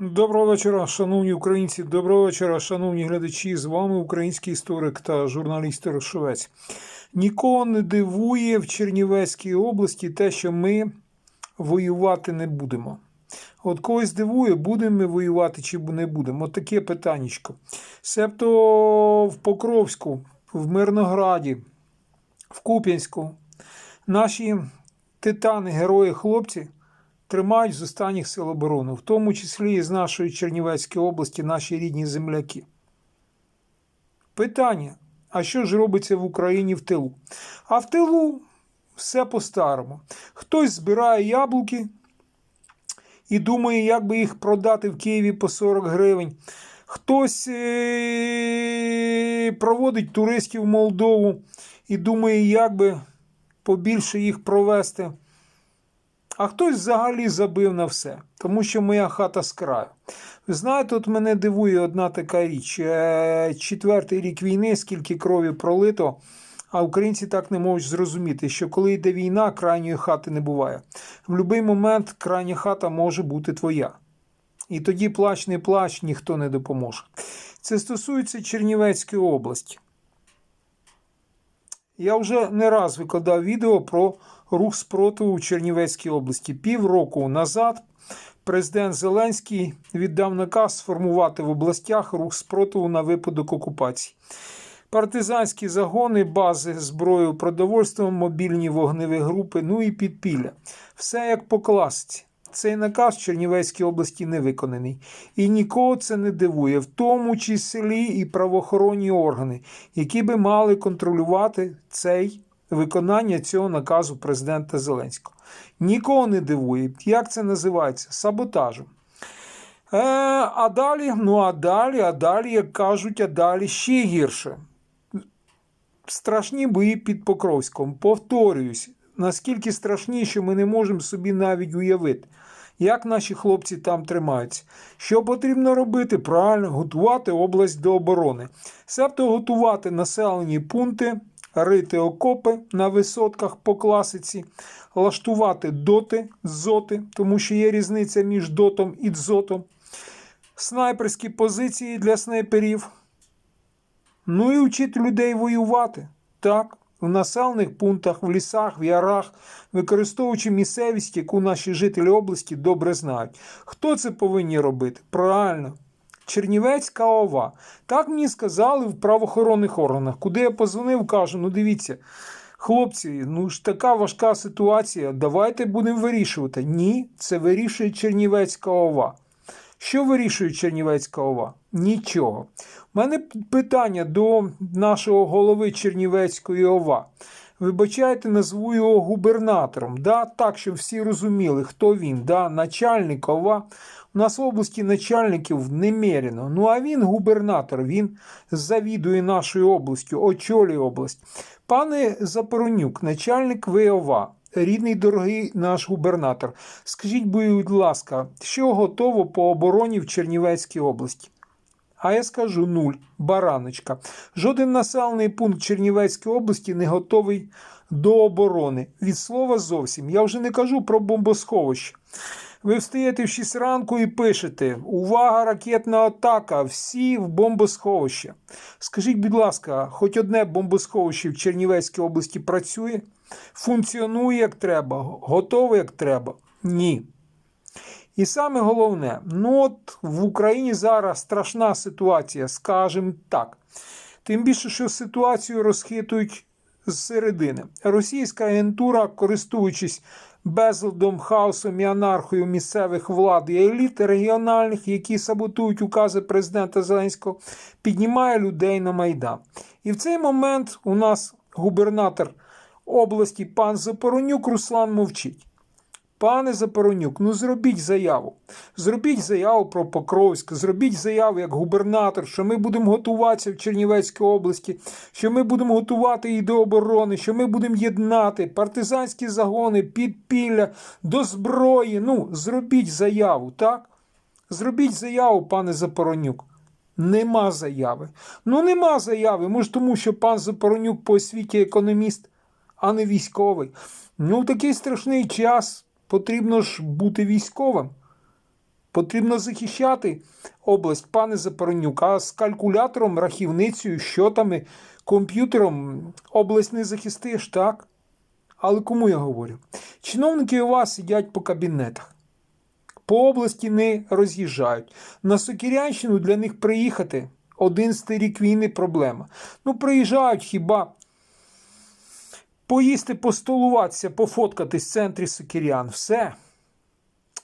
Доброго вечора, шановні українці. Доброго вечора, шановні глядачі. З вами український історик та журналіст Рошовець. Нікого не дивує в Чернівецькій області те, що ми воювати не будемо. От когось дивує, будемо ми воювати чи не будемо. От таке питаннячко. Себто в Покровську, в Мирнограді, в Куп'янську наші титани, герої, хлопці тримають з останніх сил оборони, в тому числі і з нашої Чернівецької області, наші рідні земляки. Питання: а що ж робиться в Україні в тилу? А в тилу все по-старому. Хтось збирає яблуки і думає, як би їх продати в Києві по 40 гривень. Хтось е, проводить туристів в Молдову і думає, як би побільше їх провести. А хтось взагалі забив на все, тому що моя хата з краю. Ви знаєте, от мене дивує одна така річ. Е, Четвертий рік війни, скільки крові пролито, а українці так не можуть зрозуміти, що коли йде війна, крайньої хати не буває. В будь-який момент крайня хата може бути твоя. І тоді плач не плач, ніхто не допоможе. Це стосується Чернівецької області. Я вже не раз викладав відео про рух спротиву у Чернівецькій області. Півроку назад президент Зеленський віддав наказ сформувати в областях рух спротиву на випадок окупації. Партизанські загони, бази, зброю, продовольством, мобільні вогневі групи, ну і підпілля. Все як по класиці. Цей наказ в Чернівецькій області не виконаний. І нікого це не дивує, в тому числі і правоохоронні органи, які би мали контролювати цей виконання цього наказу президента Зеленського. Нікого не дивує. Як це називається? Саботажем. Е, а далі, ну а далі, а далі, як кажуть, а далі ще гірше. Страшні бої під Покровськом. Повторююсь, наскільки страшні, що ми не можемо собі навіть уявити, як наші хлопці там тримаються. Що потрібно робити? Правильно, готувати область до оборони. Себто готувати населені пункти, рити окопи на висотках по класиці, лаштувати доти, зоти, тому що є різниця між дотом і дзотом, снайперські позиції для снайперів. Ну і вчити людей воювати. Так, в населених пунктах, в лісах, в ярах, використовуючи місцевість, яку наші жителі області добре знають. Хто це повинні робити? Правильно. Чернівецька ОВА. Так мені сказали в правоохоронних органах. Куди я позвонив, кажу: ну дивіться, хлопці, ну ж така важка ситуація. Давайте будемо вирішувати. Ні, це вирішує Чернівецька ОВА. Що вирішує Чернівецька ОВА? Нічого. У мене питання до нашого голови Чернівецької ОВА. Вибачайте, назву його губернатором. Да? Так, щоб всі розуміли, хто він. Да? Начальник ОВА. У нас в області начальників немерено. Ну а він губернатор, він завідує нашою областю, очолює область. Пане Запоронюк, начальник ВОВА, рідний дорогий наш губернатор. Скажіть, будь ласка, що готово по обороні в Чернівецькій області? А я скажу нуль, бараночка. Жоден населений пункт Чернівецької області не готовий до оборони. Від слова зовсім. Я вже не кажу про бомбосховище. Ви встаєте в 6 ранку і пишете: Увага, ракетна атака! Всі в бомбосховище. Скажіть, будь ласка, хоч одне бомбосховище в Чернівецькій області працює, функціонує як треба, готове як треба? Ні. І саме головне, ну от в Україні зараз страшна ситуація, скажімо так. Тим більше, що ситуацію розхитують з середини. Російська агентура, користуючись безладом, хаосом і анархою місцевих влад і еліт регіональних, які саботують укази президента Зеленського, піднімає людей на Майдан. І в цей момент у нас губернатор області пан Запоронюк Руслан мовчить. Пане Запоронюк, ну зробіть заяву. Зробіть заяву про Покровськ, зробіть заяву як губернатор, що ми будемо готуватися в Чернівецькій області, що ми будемо готувати її до оборони, що ми будемо єднати партизанські загони, підпілля до зброї. Ну, зробіть заяву, так? Зробіть заяву, пане Запоронюк. Нема заяви. Ну, нема заяви. Може, тому що пан Запоронюк по освіті економіст, а не військовий. Ну, в такий страшний час потрібно ж бути військовим. Потрібно захищати область, пане Запоронюк, а з калькулятором, рахівницею, щотами, комп'ютером область не захистиш, так? Але кому я говорю? Чиновники у вас сидять по кабінетах, по області не роз'їжджають. На Сокірянщину для них приїхати одинадцятий рік війни проблема. Ну, приїжджають хіба поїсти, постолуватися, пофоткатись в центрі Сокірян. Все.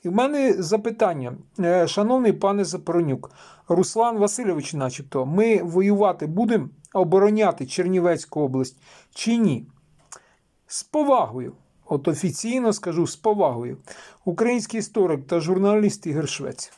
І в мене запитання, Е, шановний пане Запоронюк, Руслан Васильович, начебто, ми воювати будемо, обороняти Чернівецьку область чи ні? З повагою, от офіційно скажу з повагою, український історик та журналіст Ігор Швець.